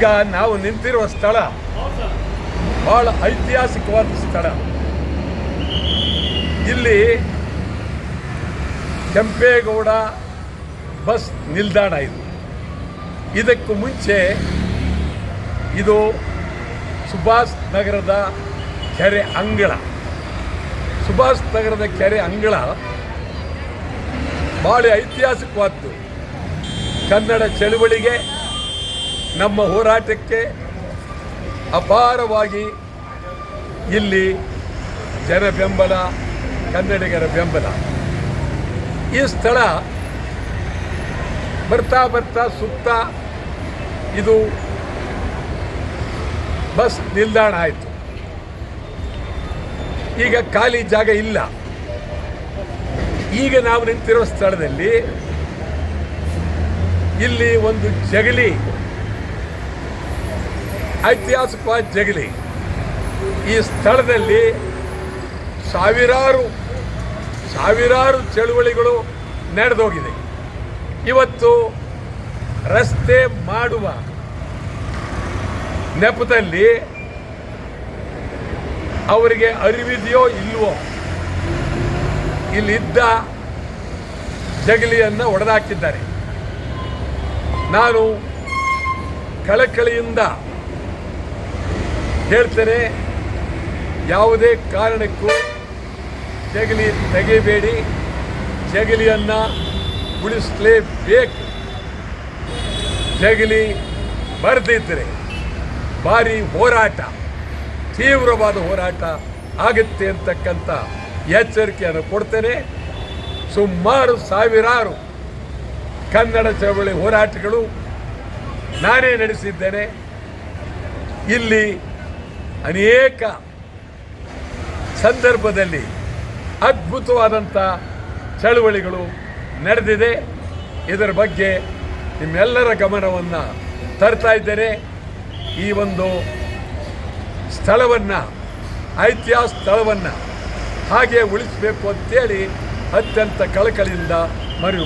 ಈಗ ನಾವು ನಿಂತಿರುವ ಸ್ಥಳ ಬಹಳ ಐತಿಹಾಸಿಕವಾದ ಸ್ಥಳ. ಇಲ್ಲಿ ಕೆಂಪೇಗೌಡ ಬಸ್ ನಿಲ್ದಾಣ ಇದು. ಇದಕ್ಕೂ ಮುಂಚೆ ಇದು ಸುಭಾಷ್ ನಗರದ ಕೆರೆ ಅಂಗಳ. ಸುಭಾಷ್ ನಗರದ ಕೆರೆ ಅಂಗಳ ಭಾಳ ಐತಿಹಾಸಿಕವಾದ್ದು. ಕನ್ನಡ ಚಳುವಳಿಗೆ ನಮ್ಮ ಹೋರಾಟಕ್ಕೆ ಅಪಾರವಾಗಿ ಇಲ್ಲಿ ಜನ ಬೆಂಬಲ, ಕನ್ನಡಿಗರ ಬೆಂಬಲ. ಈ ಸ್ಥಳ ಬರ್ತಾ ಬರ್ತಾ ಸುತ್ತ ಇದು ಬಸ್ ನಿಲ್ದಾಣ ಆಯಿತು. ಈಗ ಖಾಲಿ ಜಾಗ ಇಲ್ಲ. ಈಗ ನಾವು ನಿಂತಿರೋ ಸ್ಥಳದಲ್ಲಿ ಇಲ್ಲಿ ಒಂದು ಜಗಲಿ ಐತಿಹಾಸಿಕವಾದ ಜಗಲಿ. ಈ ಸ್ಥಳದಲ್ಲಿ ಸಾವಿರಾರು ಸಾವಿರಾರು ಚಳುವಳಿಗಳು ನಡೆದೋಗಿದೆ. ಇವತ್ತು ರಸ್ತೆ ಮಾಡುವ ನೆಪದಲ್ಲಿ ಅವರಿಗೆ ಅರಿವಿದೆಯೋ ಇಲ್ವೋ, ಇಲ್ಲಿದ್ದ ಜಗಲಿಯನ್ನು ಒಡೆದಾಕಿದ್ದಾರೆ. ನಾನು ಕಳಕಳಿಯಿಂದ ಹೇಳ್ತೇನೆ, ಯಾವುದೇ ಕಾರಣಕ್ಕೂ ಜಗಲಿ ತೆಗೆಯಬೇಡಿ, ಜಗಲಿಯನ್ನು ಉಳಿಸಲೇಬೇಕು. ಜಗಲಿ ಬರೆದಿದ್ದರೆ ಭಾರಿ ಹೋರಾಟ, ತೀವ್ರವಾದ ಹೋರಾಟ ಆಗುತ್ತೆ ಅಂತಕ್ಕಂಥ ಎಚ್ಚರಿಕೆಯನ್ನು ಕೊಡ್ತೇನೆ. ಸುಮಾರು ಸಾವಿರಾರು ಕನ್ನಡ ಚಳವಳಿ ಹೋರಾಟಗಳು ನಾನೇ ನಡೆಸಿದ್ದೇನೆ. ಇಲ್ಲಿ ಅನೇಕ ಸಂದರ್ಭದಲ್ಲಿ ಅದ್ಭುತವಾದಂಥ ಚಳುವಳಿಗಳು ನಡೆದಿದೆ. ಇದರ ಬಗ್ಗೆ ನಿಮ್ಮೆಲ್ಲರ ಗಮನವನ್ನು ತರ್ತಾ ಇದ್ದೇನೆ. ಈ ಒಂದು ಸ್ಥಳವನ್ನು ಐತಿಹಾಸ ಸ್ಥಳವನ್ನು ಹಾಗೆ ಉಳಿಸಬೇಕು ಅಂತೇಳಿ ಅತ್ಯಂತ ಕಳಕಳಿಯಿಂದ ಮನವಿ